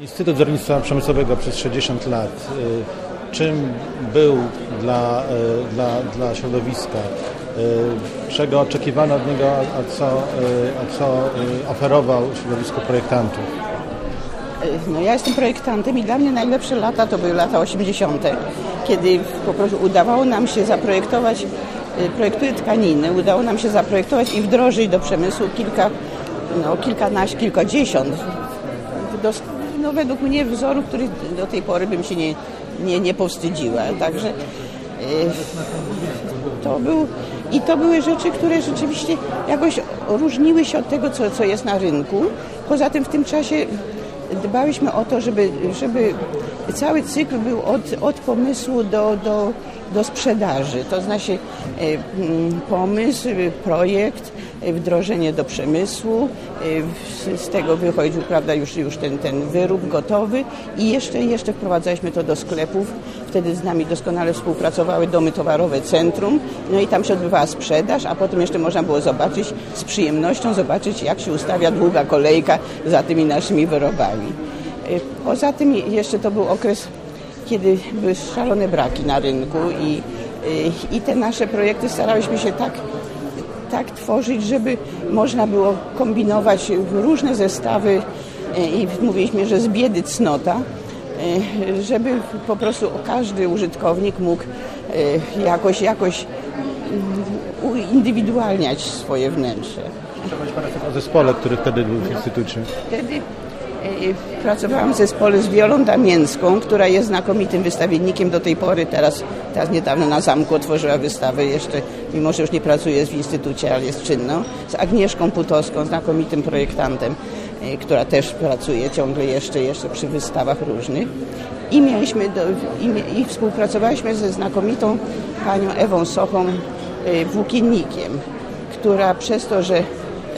Instytut Wzornictwa Przemysłowego przez 60 lat, y, czym był dla, y, dla, dla środowiska, y, czego oczekiwano od niego, a co, a co oferował środowisku projektantów? No ja jestem projektantem i dla mnie najlepsze lata to były lata 80., kiedy po prostu udawało nam się zaprojektować, projektuję tkaniny, udało nam się zaprojektować i wdrożyć do przemysłu kilka, no kilkanaście, kilkadziesiąt, do, no według mnie wzorów, których do tej pory bym się nie, nie, nie powstydziła. Także y, to był, i to były rzeczy, które rzeczywiście jakoś różniły się od tego, co, co jest na rynku. Poza tym w tym czasie dbałyśmy o to, żeby, żeby cały cykl był od, od pomysłu do, do, do sprzedaży. To znaczy e, pomysł, projekt, e, wdrożenie do przemysłu, e, z, z tego wychodził prawda, już, już ten, ten wyrób gotowy i jeszcze, jeszcze wprowadzaliśmy to do sklepów. Wtedy z nami doskonale współpracowały domy towarowe Centrum, no i tam się odbywała sprzedaż, a potem jeszcze można było zobaczyć z przyjemnością, zobaczyć jak się ustawia długa kolejka za tymi naszymi wyrobami. Y, Poza tym jeszcze to był okres, kiedy były szalone braki na rynku i, y, i te nasze projekty starałyśmy się tak, tak tworzyć, żeby można było kombinować różne zestawy y, i mówiliśmy, że z biedy cnota, żeby po prostu każdy użytkownik mógł jakoś, jakoś mm, uindywidualniać swoje wnętrze. Pan o zespole, który wtedy był w Instytucie. Wtedy pracowałam w zespole z Wiolą Damięcką, która jest znakomitym wystawiennikiem do tej pory. Teraz, teraz niedawno na zamku otworzyła wystawę jeszcze, mimo że już nie pracuje w Instytucie, ale jest czynną. Z Agnieszką Putowską, znakomitym projektantem, e, która też pracuje ciągle jeszcze, jeszcze przy wystawach różnych. I, mieliśmy do, i, i współpracowaliśmy ze znakomitą panią Ewą Sochą e, Włókiennikiem, która przez to, że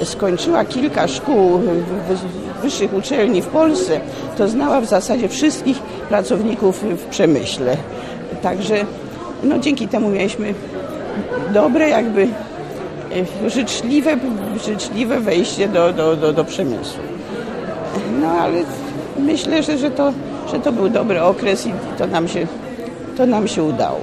skończyła kilka szkół wy- wy- wyższych uczelni w Polsce, to znała w zasadzie wszystkich pracowników w przemyśle. Także no, dzięki temu mieliśmy dobre, jakby e, życzliwe, życzliwe wejście do, do, do, do przemysłu. No ale myślę, że, że, to, że to był dobry okres i to nam się, to nam się udało.